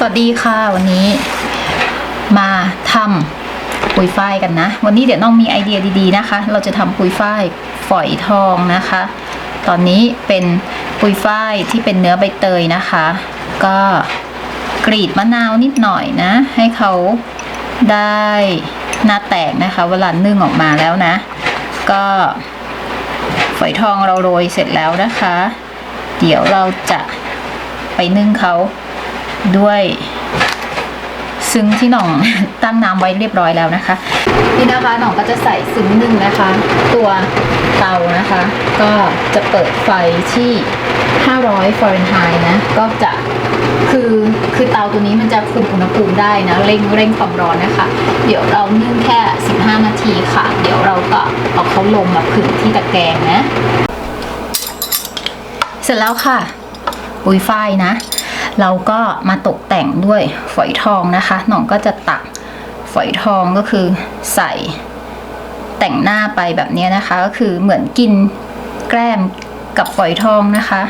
สวัสดีค่ะวันนี้มาทำปุ๋ยฝ้ายกันนะ วันนี้เดี๋ยวน้องมีไอเดียดีๆนะคะ เราจะทำปุ๋ยฝ้ายฝอยทองนะคะ ตอนนี้เป็นปุ๋ยฝ้ายที่เป็นเนื้อใบเตยนะคะ ก็กรีดมะนาวนิดหน่อยนะ ให้เขาได้หน้าแตกนะคะ เวลานึ่งออกมาแล้วนะ ก็ฝอยทองเราโรยเสร็จแล้วนะคะ เดี๋ยวเราจะไปนึ่งเขา ด้วยซึ้งที่หน่องตั้งน้ำไว้เรียบร้อยแล้วนะคะ นี่นะคะหน่องก็จะใส่ซึ้งหนึ่งนะคะ ตัวเตานะคะ ก็จะเปิดไฟที่ 500ฟาเรนไฮต์นะ ก็จะคือคือเตาตัวนี้มันจะคุมอุณหภูมิได้นะ เร่งเร่งความร้อนนะคะ เดี๋ยวเรานึ่งแค่ 15 นาทีค่ะ เดี๋ยวเราก็เอาเขาลงมาผึ่งที่ตะแกรงนะ เสร็จแล้วค่ะปุยฝ้ายนะ เราก็มาตกแต่งด้วยฝอยทองนะคะหน่องก็จะตักฝอยทองก็คือใส่แต่งหน้าไปแบบนี้นะคะ ก็คือเหมือนกินแกล้มกับฝอยทองนะคะ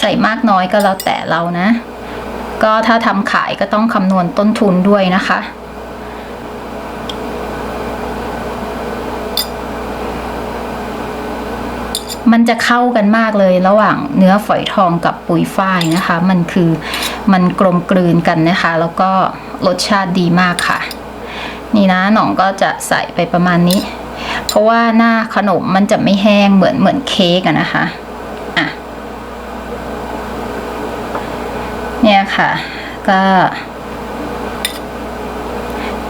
ใส่มากน้อยก็แล้วแต่เรานะ ก็ถ้าทำขายก็ต้องคำนวณต้นทุนด้วยนะคะ มันจะเข้ากันมากเลยระหว่างเนื้อฝอยทองกับปุ๋ยฝ้ายนะคะ มันคือมันกลมกลืนกันนะคะ แล้วก็รสชาติดีมากค่ะ นี่นะหน่องก็จะใส่ไปประมาณนี้ เพราะว่าหน้าขนมมันจะไม่แห้งเหมือนเหมือนเค้กอะนะคะอะเนี่ยค่ะ ก็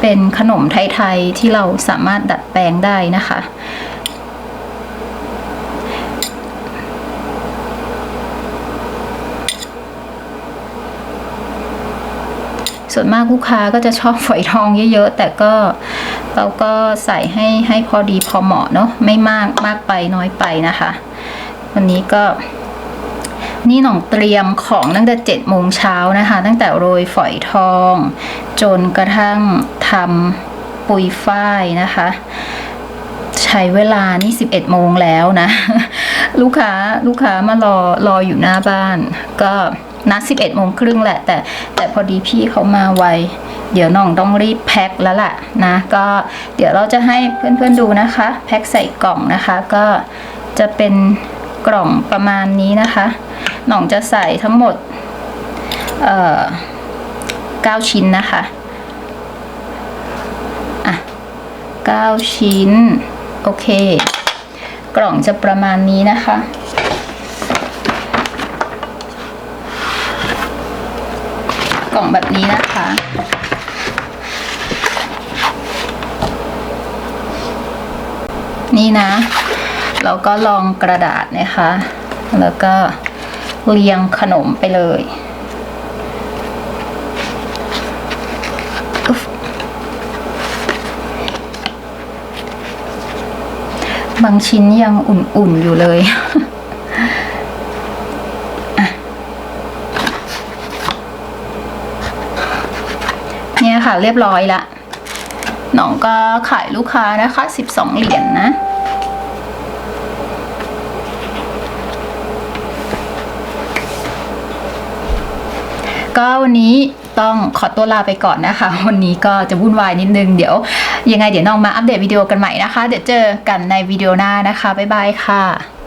เป็นขนมไทย ๆ ที่เราสามารถดัดแปลงได้นะคะ ส่วนมากลูกค้าก็จะชอบฝอยทองเยอะๆ แต่ก็เราก็ใส่ให้ให้พอดีพอเหมาะเนาะไม่มากมากไปน้อยไปนะคะ วันนี้ก็ นี่หน่องเตรียมของตั้งแต่เจ็ดโมงเช้านะคะ ตั้งแต่โรยฝอยทอง จนกระทั่งทำปุยฝ้ายนะคะใช้เวลานี่สิบเอ็ดโมงแล้วนะ ลูกค้าลูกค้ามารอรออยู่หน้าบ้าน ก็ นัดสิบเอ็ดโมงครึ่งแหละ แต่แต่พอดีพี่เขามาไว เดี๋ยวน้องต้องรีบแพ็คแล้วล่ะนะ ก็เดี๋ยวเราจะให้เพื่อนๆดูนะคะ แพ็คใส่กล่องนะคะ ก็จะเป็นกล่องประมาณนี้นะคะน่องจะใส่ทั้งหมดเอ่อเก้าชิ้นนะคะอะเก้าชิ้น โอเค กล่องจะประมาณนี้นะคะ ล่องแบบนี้นะคะ นี่นะ เราก็ลองกระดาษนะคะ แล้วก็เรียงขนมไปเลยบางชิ้นยังอุ่นๆอยู่เลย ค่ะ เรียบร้อยละน้องก็ขายลูกค้านะคะ 12 เหรียญนนะก็วันนี้ต้องขอตัวลาไปก่อนนะคะ วันนี้ก็จะวุ่นวายนิดนึง เดี๋ยว ยังไงเดี๋ยวน้องมาอัปเดตวิดีโอกันใหม่นะคะ เดี๋ยวเจอกันในวิดีโอหน้านะคะ บ๊ายบายค่ะ